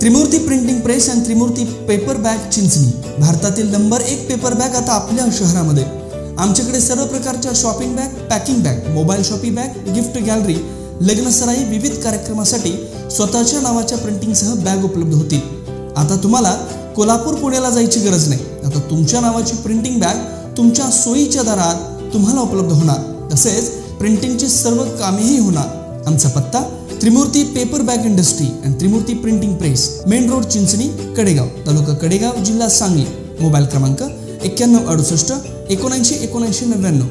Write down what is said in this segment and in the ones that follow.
त्रिमूर्ती printing press आणि त्रिमूर्ती paper bag Chinchani. भारतातील number एक पेपर बॅग आता आपल्या शहरामध्ये. आमच्याकडे सर्व प्रकारच्या shopping bag packing bag mobile shopping bag gift gallery लग्नसराई विविध कार्यक्रमासाठी स्वतःच्या नावाच्या प्रिंटिंगसह बॅग उपलब्ध होतील. आता तुम्हाला कोल्हापूर पुण्याला जायची गरज नाही. आता तुमच्या नावाची प्रिंटिंग बॅग तुमच्या सोयीच्या दरात तुम्हाला उपलब्ध होणार. तसेच प्रिंटिंगची सर्व कामेही होणार. आमचा पत्ता त्रिमूर्ती पेपर बॅग इंडस्ट्री आणि Trimurti printing press main road Chinchani Kadegaon taluka Kadegaon जिल्हा सांगली. मोबाईल क्रमांक एक्क्याण्णव अडुसष्ट एकोणऐंशी एकोणऐंशी नव्याण्णव.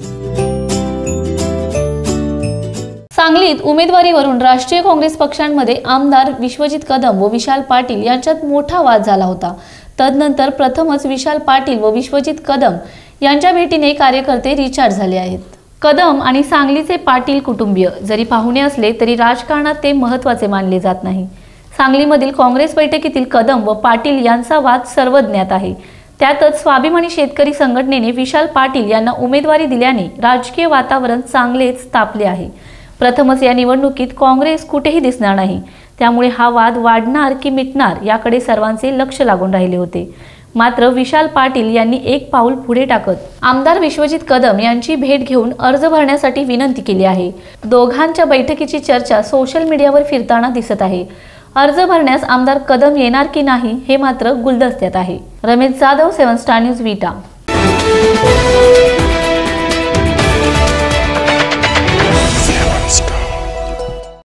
सांगलीत उमेदवारीवरून राष्ट्रीय काँग्रेस पक्षांमध्ये आमदार विश्वजित कदम व विशाल पाटील यांच्यात मोठा वाद झाला होता. तदनंतर प्रथमच विशाल पाटील व विश्वजित कदम यांच्या भेटीने कार्यकर्ते रिचार्ज झाले आहेत. कदम आणि सांगलीचे पाटील कुटुंबीय. जरी पाहुणे असले तरी राजकारणात ते महत्त्वाचे मानले जात नाही. सांगलीमधील काँग्रेस बैठकीतील कदम व पाटील यांचा वाद सर्वज्ञात आहे. त्यातच स्वाभिमानी शेतकरी संघटनेने विशाल पाटील यांना उमेदवारी दिल्याने राजकीय वातावरण चांगलेच तापले आहे. प्रथमच या निवडणुकीत काँग्रेस कुठेही दिसणार नाही. त्यामुळे हा वाद वाढणार की मिटणार याकडे सर्वांचे लक्ष लागून राहिले होते. मात्र विशाल पाटील यांनी एक पाऊल पुढे टाकत आमदार विश्वजित कदम यांची भेट घेऊन अर्ज भरण्यासाठी विनंती केली आहे. दोघांच्या बैठकीची चर्चा सोशल मीडियावर फिरताना दिसत आहे. अर्ज भरण्यास आमदार कदम येणार की नाही हे मात्र गुलदस्त्यात आहे. Ramesh Jadhav seven star news Vita.